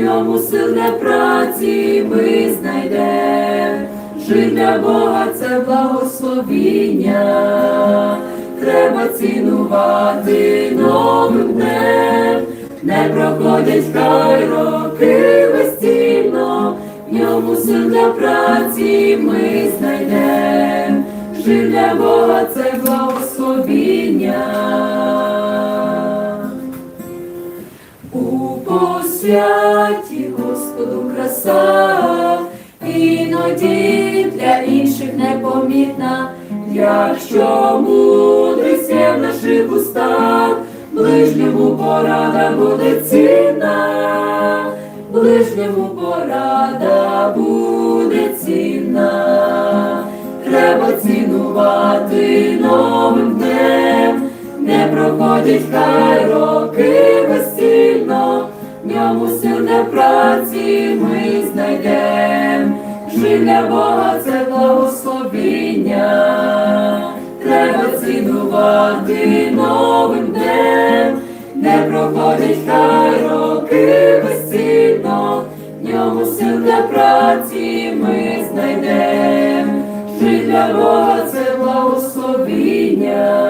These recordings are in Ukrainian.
ньому сил для праці ми знайдем. Жить для Бога це благословіння, треба цінувати новим днем, не проходять хай роки безцільно, в ньому сил для праці ми знайдем. Жить для Бога це благословіння. Посвяті Господу краса, іноді для інших непомітна, якщо мудрість є в наших устах, ближньому порада буде цінна, ближньому порада буде цінна, треба цінувати новим днем. Не проходять хай роки безцільно, сил для праці ми знайдем. Жив для Бога це благословіння, треба цінувати новим днем. Не проходять хай роки безцільно, в ньому сил для праці ми знайдем. Жив для Бога це благословіння.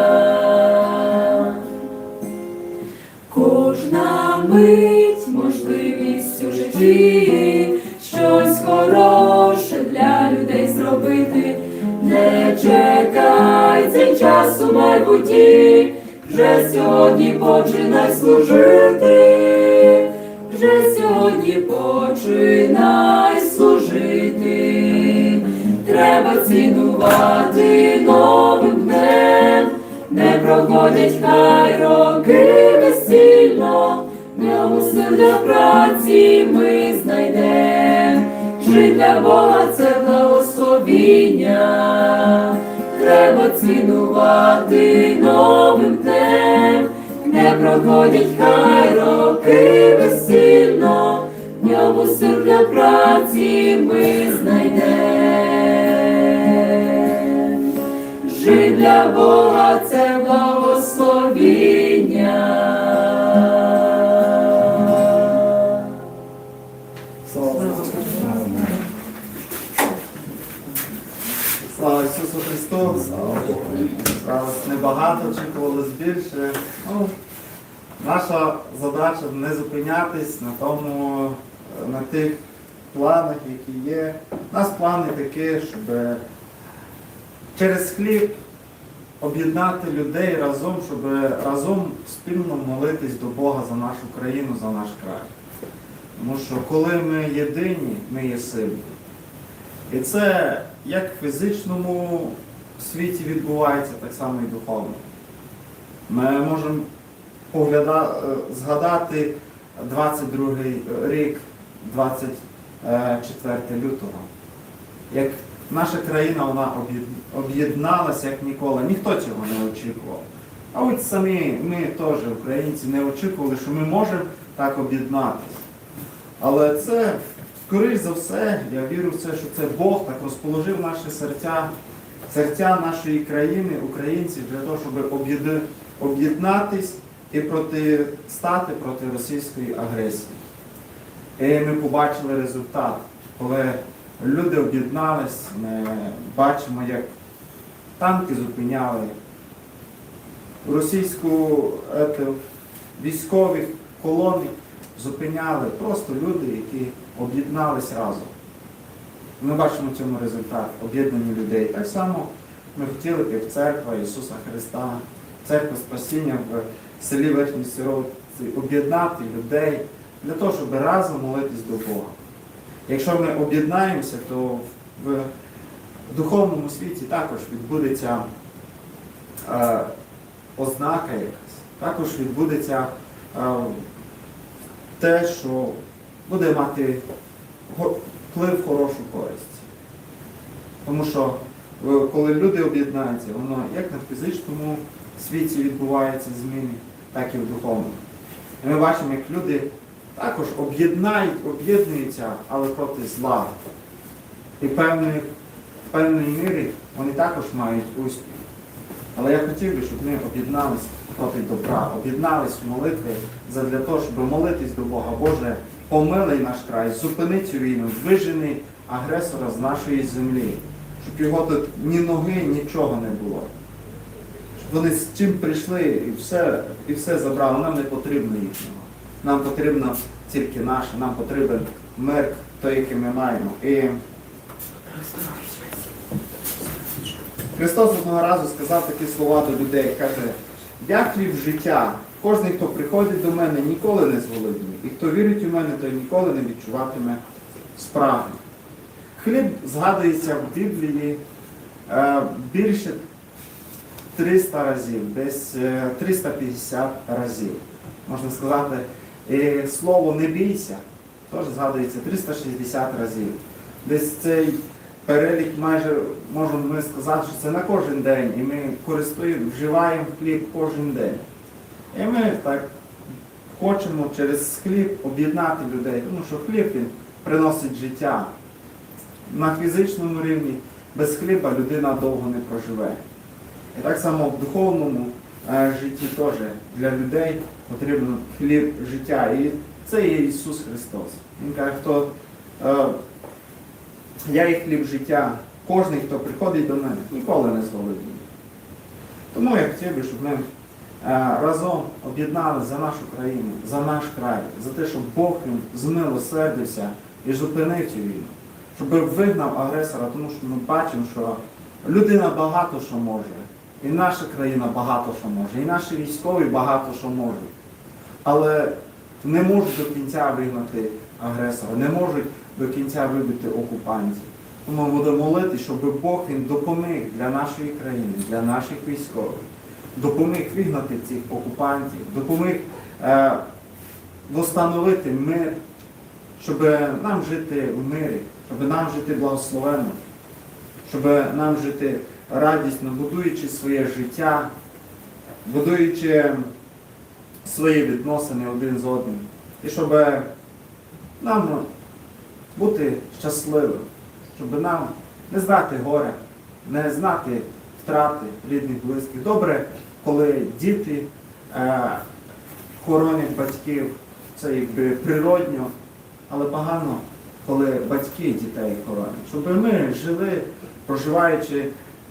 Вже сьогодні починай служити, вже сьогодні починай служити. Треба цінувати новим днем. Не проходять хай роки безцільно, в ньому для праці ми знайдем. Жить для Бога це благословіння, треба цінувати новим днем. Не проходять хай роки безсильно, в ньому сил для праці ми знайдемо. Жить для Бога це благословіння. Раз небагато, очікувалось більше. Ну, наша задача не зупинятись на тому, на тих планах, які є. У нас плани такі, щоб через хліб об'єднати людей разом, щоб разом спільно молитись до Бога за нашу країну, за наш край. Тому що коли ми єдині, ми є сильні. І це як в фізичному світі відбувається, так само і духовно. Ми можемо погляда... е, згадати 22 рік, 24 лютого. Як наша країна вона об'єдналася як ніколи. Ніхто цього не очікував. А от самі ми теж, українці, не очікували, що ми можемо так об'єднатися. Але це, скоріш за все, я вірю в це, що це Бог так розположив наші серця, серця нашої країни, українців, для того, щоб об'єднатись і протистати проти російської агресії. І ми побачили результат, коли люди об'єднались, ми бачимо, як танки зупиняли російську ете, військові колони зупиняли просто люди, які об'єднались разом. Ми бачимо в цьому результат об'єднані людей. Так само ми хотіли як церква Ісуса Христа, церква Спасіння в селі Верхній Сіровці об'єднати людей для того, щоб разом молитись до Бога. Якщо ми об'єднаємося, то в духовному світі також відбудеться е, ознака якась, також відбудеться е, те, що буде мати вплив в хорошу користь. Тому що е, коли люди об'єднаються, воно як на фізичному світі відбуваються зміни, так і в духовному. І ми бачимо, як люди також об'єднають, об'єднуються, але проти зла. І певної, в певній мірі вони також мають успіх. Але я хотів би, щоб ми об'єднались проти добра, об'єднались в молитві задля того, щоб молитись до Бога, Боже, помилий наш край, зупини цю війну, вижени агресора з нашої землі, щоб його тут ні ноги, нічого не було. Щоб вони з чим прийшли і все, і все забрали. Нам не потрібно їхнього. Нам потрібно тільки наше, нам потрібен мир, той, який ми маємо. І Христос одного разу сказав такі слова до людей, каже, я хліб життя. Кожен, хто приходить до мене, ніколи не зголодніє. І хто вірить у мене, той ніколи не відчуватиме справи. Хліб згадується в Біблії е, більше 300 разів, десь е, 350 разів. Можна сказати, і слово не бійся теж згадується 360 разів. Десь цей перелік майже можемо ми сказати, що це на кожен день, і ми користуємо, вживаємо хліб кожен день. І ми так хочемо через хліб об'єднати людей, тому що хліб він приносить життя. На фізичному рівні без хліба людина довго не проживе. І так само в духовному е, житті теж для людей потрібен хліб життя. І це є Ісус Христос. Він каже, хто е, я є хліб життя, кожен, хто приходить до мене, ніколи не зголодніє. Тому я хотів би, щоб ми разом об'єднали за нашу країну, за наш край, за те, щоб Бог він змилосердився і зупинив цю війну, щоб вигнав агресора, тому що ми бачимо, що людина багато що може, і наша країна багато що може, і наші військові багато що можуть. Але не можуть до кінця вигнати агресора, не можуть до кінця вибити окупантів. Тому ми будемо молити, щоб Бог він допоміг для нашої країни, для наших військових, допоміг вигнати цих окупантів, допоміг е, встановити мир, щоб нам жити в мирі, щоб нам жити благословенно, щоб нам жити радісно, будуючи своє життя, будуючи свої відносини один з одним. І щоб нам бути щасливим, щоб нам не знати горя, не знати втрати рідних, близьких. Добре, коли діти е, хоронять батьків, це якби природньо, але погано, коли батьки дітей хоронять. Щоб ми жили, проживаючи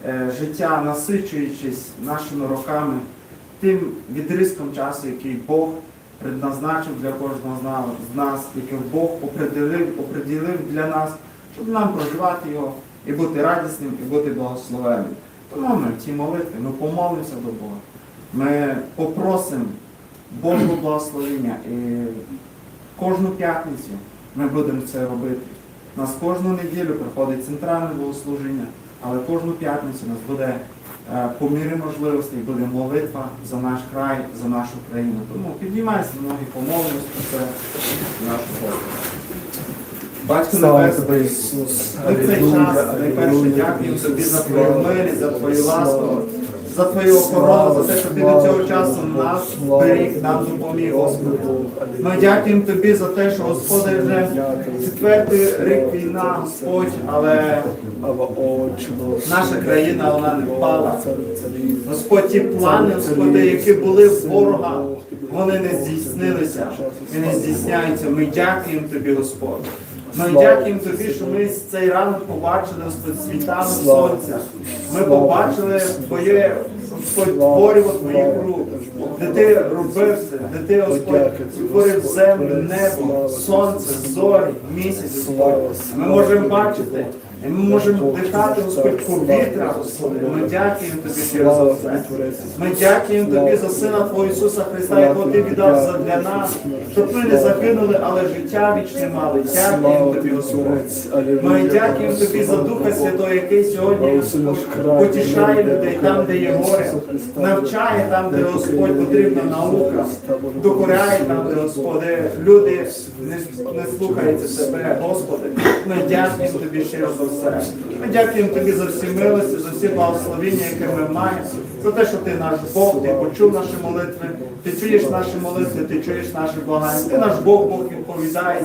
е, життя, насичуючись нашими роками, тим відрізком часу, який Бог предназначив для кожного з нас- який Бог определив, определив для нас, щоб нам проживати його і бути радісним, і бути благословенним. Тому ми в цій молитві ми помолимося до Бога. Ми попросимо Божого благословення і кожну п'ятницю ми будемо це робити. У нас кожну неділю проходить центральне богослужіння, але кожну п'ятницю у нас буде е, по мірі можливостей буде молитва за наш край, за нашу країну. Тому піднімайся ноги, помолимось про це нашу Богу. Батько Небесний, Ісус. ми в цей час найперше дякуємо тобі за твою милість, за твою ласку, за твою охорону, за те, що ти до цього часу нас беріг, нам допоміг, Господи. Ми дякуємо тобі за те, що Господи вже четвертий рік війна, Господь, але наша країна вона не впала. Господь, ті плани, Господи, які були в ворога, вони не здійснилися і не здійсняються. Ми дякуємо тобі, Господь. Ми дякуємо тобі, що ми цей ранок побачили Господь світами сонця. Ми побачили твоє твориво твоїх рук, де ти робив це, де ти Господь створив землю, небо, сонце, зорі, місяць. Ми можемо бачити. І ми можемо дихати, Господь, повітря, Господи. Ми дякуємо Тобі це. Ми дякуємо Тобі за Сина Твого Ісуса Христа, якого Ти віддав за- для нас, щоб ми не загинули, але життя вічне мали. Дякуємо Тобі, Господь. Ми дякуємо Тобі за Духа Святого, який сьогодні потішає людей там, де є горе, навчає там, де Господь потрібна наука, докоряє там, де Господи, люди не, слухаються Тебе, Господи. Ми дякуємо Тобі щиро за все. Ми дякуємо Тобі за всі милості, за всі благословіння, які ми маємо, за те, що Ти наш Бог, Ти почув наші молитви, Ти чуєш наші молитви, Ти чуєш наші благання. Ти наш Бог, Бог відповідає.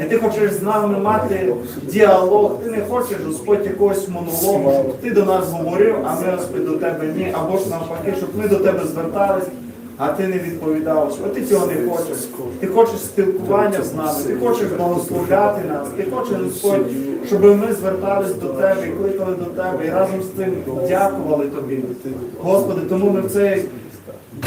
І ти хочеш з нами мати діалог, ти не хочеш, Господь, якогось монологу, щоб ти до нас говорив, а ми, Господь, до тебе ні, або ж навпаки, щоб ми до тебе звертались, А ти не відповідав, Господь, ти цього не хочеш. Ти хочеш спілкування з нами, ти хочеш благословляти нас, ти хочеш, Господь, щоб ми звертались до Тебе і кликали до Тебе, і разом з тим дякували Тобі. Господи, тому ми в цей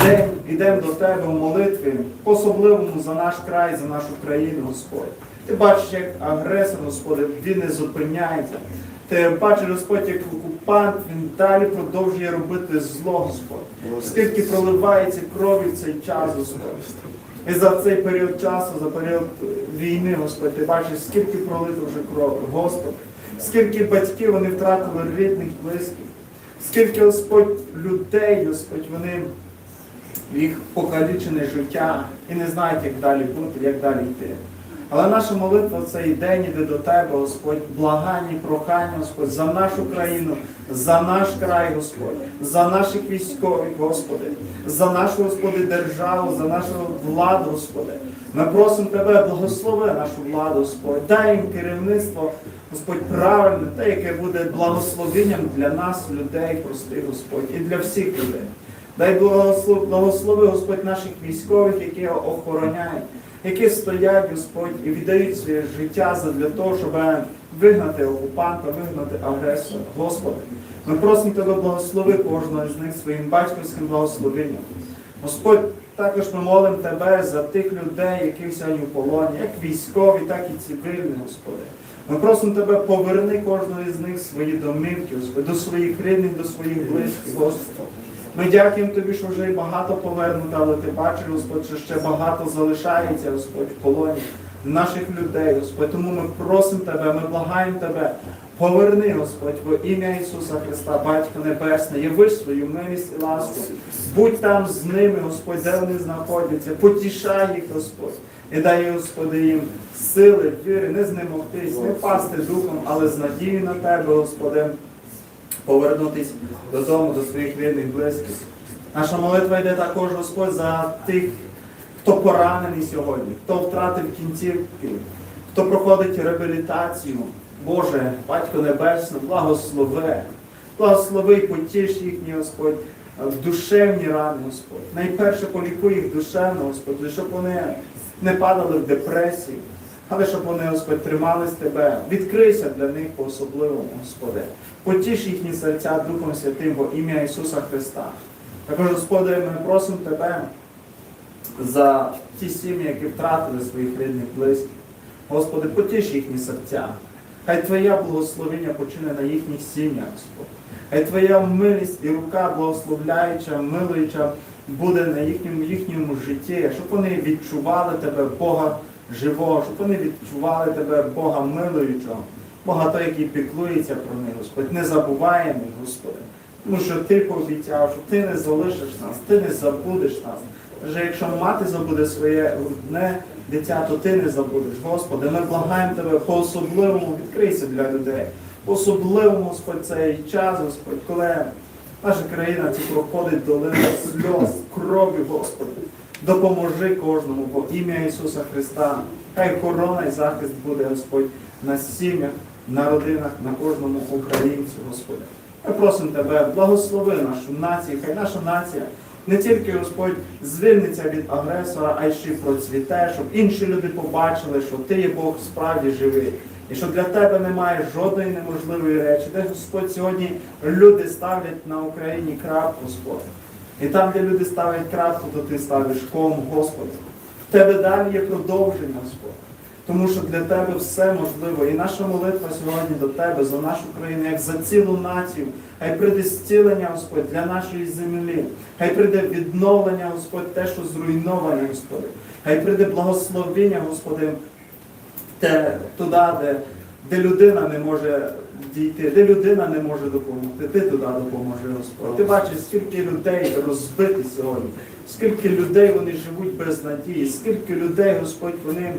день йдемо до Тебе в молитві, по-особливому за наш край, за нашу країну, Господь. Ти бачиш, як агресор, Господи, він не зупиняється. Ти бачиш, Господь, як окупант, він далі продовжує робити зло, Господь. Скільки проливається крові в цей час, Господь. І за цей період часу, за період війни, Господь, ти бачиш, скільки пролито вже крові, Господь. Скільки батьків вони втратили рідних, близьких. Скільки, Господь, людей, Господь, вони їх покалічене життя і не знають, як далі бути, як далі йти. Але наша молитва в цей день іде до Тебе, Господь, благання, прохання, Господь, за нашу країну, за наш край, Господь, за наших військових, Господи, за нашу, Господи, державу, за нашу владу, Господи. Ми просимо Тебе, благослови нашу владу, Господь, дай їм керівництво, Господь, правильне, те, яке буде благословенням для нас, людей, простих, Господь, і для всіх людей. Дай благослови Господь наших військових, які охороняють, які стоять, Господь, і віддають своє життя для того, щоб вигнати окупанта, вигнати агресора. Господи, ми просимо Тебе благослови кожного з них своїм батьківським благословенням. Господь, також ми молимо Тебе за тих людей, які сьогодні в полоні, як військові, так і цивільні, Господи. Ми просимо Тебе, поверни кожного з них свої домівки, до своїх рідних, до своїх близьких, Господи. Ми дякуємо Тобі, що вже і багато повернуто, але ти бачиш, Господь, що ще багато залишається, Господь, в полоні наших людей, Господь. Тому ми просимо Тебе, ми благаємо Тебе. Поверни, Господь, во ім'я Ісуса Христа, Батько Небесний, яви свою милість і ласку. Будь там з ними, Господь, де вони знаходяться, потішай їх, Господь. І дай, Господи, їм сили, віри, не знемогтись, не пасти духом, але з надією на Тебе, Господи повернутись додому, до своїх рідних близьких. Наша молитва йде також, Господь, за тих, хто поранений сьогодні, хто втратив кінцівки, хто проходить реабілітацію. Боже, Батько Небесний, благослови, благослови потіш їхні, Господь, душевні рани, Господь. Найперше полікуй їх душевно, Господь, щоб вони не падали в депресію, але щоб вони, Господь, тримались Тебе. Відкрийся для них по-особливому, Господи. Потіш їхні серця Духом Святим во ім'я Ісуса Христа. Також, Господи, ми просимо Тебе за ті сім'ї, які втратили своїх рідних близьких. Господи, потіш їхні серця. Хай Твоя благословення почине на їхніх сім'ях, Господь. Хай Твоя милість і рука благословляюча, милуюча буде на їхньому, їхньому житті, щоб вони відчували Тебе, Бога живого, щоб вони відчували Тебе, Бога милуючого, Бога той, який піклується про них, Господь. Не забуваємо, Господи. Тому що Ти пообіцяв, що Ти не залишиш нас, Ти не забудеш нас. Вже якщо мати забуде своє грудне дитя, то ти не забудеш. Господи, ми благаємо Тебе по-особливому відкрийся для людей. По-особливому, Господь, цей час, Господь, коли наша країна ці проходить долину сльоз, крові, Господи. Допоможи кожному во ім'я Ісуса Христа. Хай корона і захист буде, Господь, на сім'ях, на родинах, на кожному українцю, Господи. Ми просимо Тебе, благослови нашу націю, хай наша нація не тільки Господь звільниться від агресора, а й ще й процвіте, щоб інші люди побачили, що ти є Бог справді живий. І що для тебе немає жодної неможливої речі, де Господь сьогодні люди ставлять на Україні крапку, Господь. І там, де люди ставлять крапку, то ти ставиш ком, Господи. В тебе далі є продовження, Господь. Тому що для тебе все можливо. І наша молитва сьогодні до тебе, за нашу країну, як за цілу націю. Хай прийде зцілення, Господь, для нашої землі. Хай прийде відновлення, Господь, те, що зруйноване, Господи. Хай прийде благословення, Господи, те, туди, де, де людина не може дійти, де людина не може допомогти, ти туди допоможи, Господь. Ти бачиш, скільки людей розбити сьогодні, скільки людей вони живуть без надії, скільки людей, Господь, вони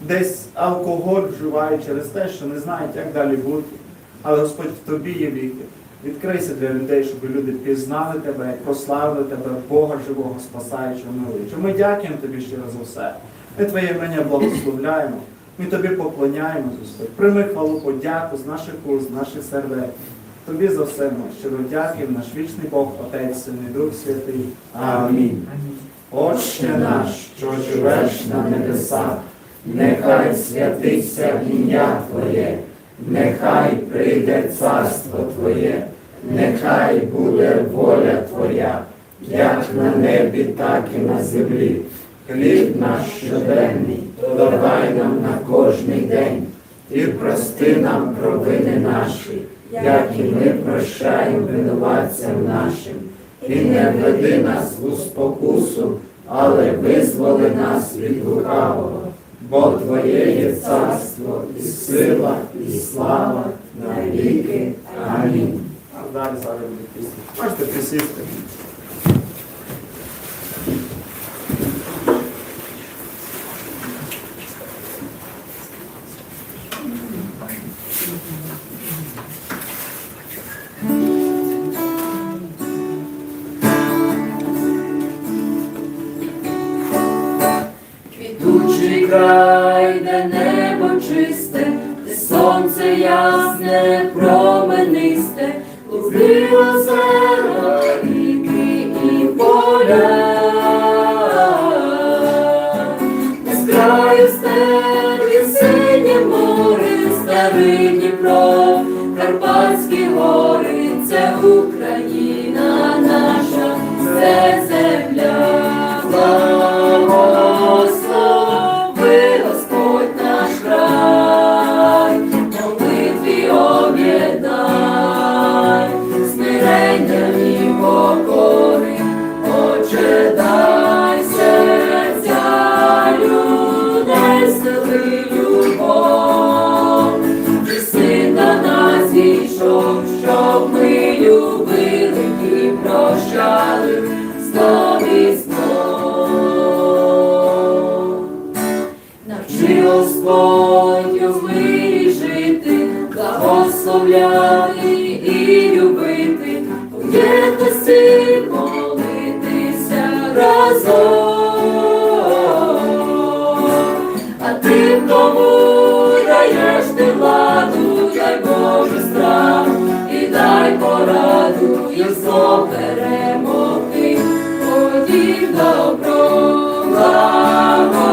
десь алкоголь вживають через те, що не знають, як далі бути. Але Господь в тобі є віки. Відкрийся для людей, щоб люди пізнали тебе, прославили тебе, Бога живого, спасаючого, милуючого. Ми дякуємо тобі щиро за все. Ми Твоє імення благословляємо. Ми тобі поклоняємо, Господь. Прийми хвалу, подяку з наших уст, з наших сердець. Тобі за все ми щиро дякуємо, наш вічний Бог, Отець, Син і Дух Святий. Амінь. Отче наш, що живеш на небесах, нехай святиться ім'я Твоє, нехай прийде царство Твоє, нехай буде воля Твоя, як на небі, так і на землі. Хліб наш щоденний, давай нам на кожний день, і прости нам провини наші, як і ми прощаємо винуватцям нашим. І не введи нас у спокусу, але визволи нас від лукавого. Бо Твоє є царство, і сила, і слава на віки. Амінь. А далі зараз буде пісня. Можете присісти. Край, де небо чисте, де сонце ясне, променисте, луки озера, ріки і поля. З краю степі синє море, старий Дніпро, Карпатські гори, це Україна наша, це земля. Благословляти і любити, єдності молитися разом. А ти кому даєш ти дай Боже страх і дай пораду, як зло перемогти, ходім добро, благослови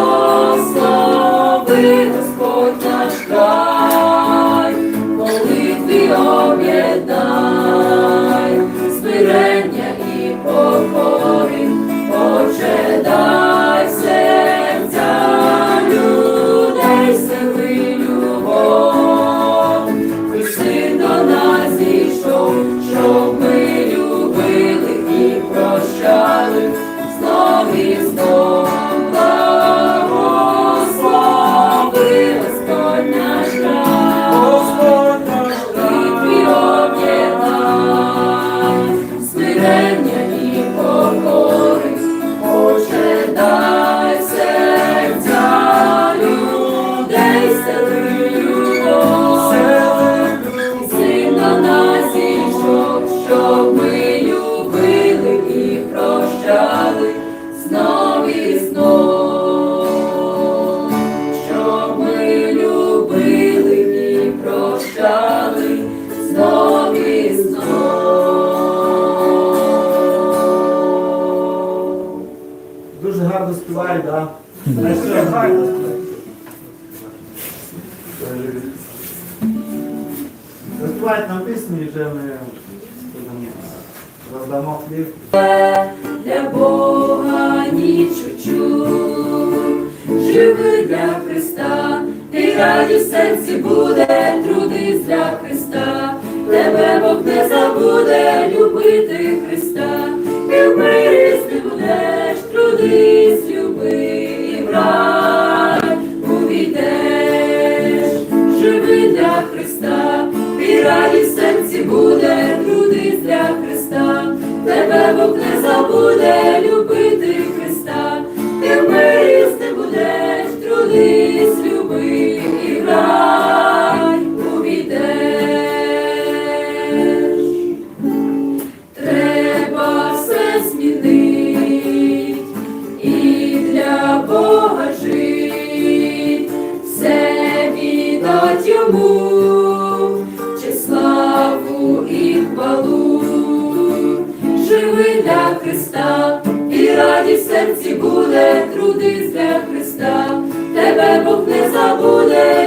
знов щоб ми любили і прощали знов і знов. Дуже гарно співають, так? Да? Ще гарно співають. Заспівають нам пісню і вже ми роздамо хліб. Для Бога ніч чуй, живи для Христа, і радість в серці буде, трудись для Христа, тебе Бог не забуде, любити Христа, і в мирі ти будеш, трудись, люби і рай увійдеш, живи для Христа, і радість в серці буде, буде.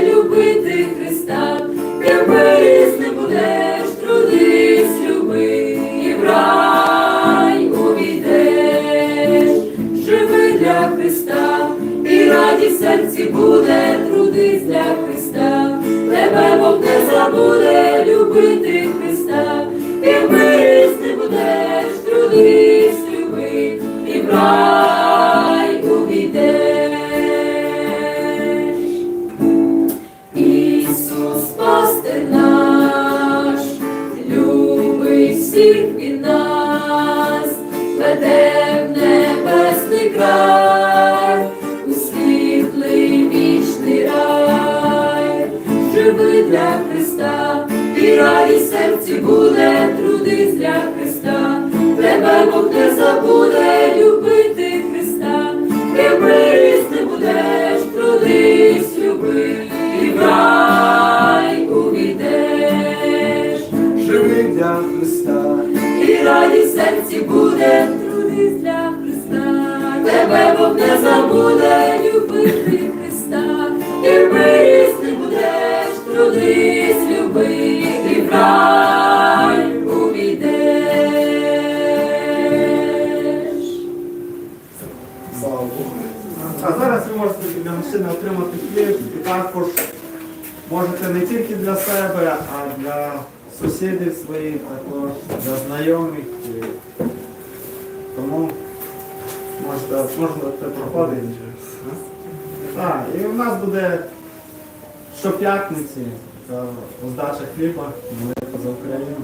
you. Не любити Христа, і в не будеш, трудись, люби, і в рай увійдеш. А зараз ви можете для машини отримати хліб і також можете не тільки для себе, а для сусідів своїх, також для знайомих. І можна це проходити. Так, і у нас буде щоп'ятниці здача роздача хліба, за Україну.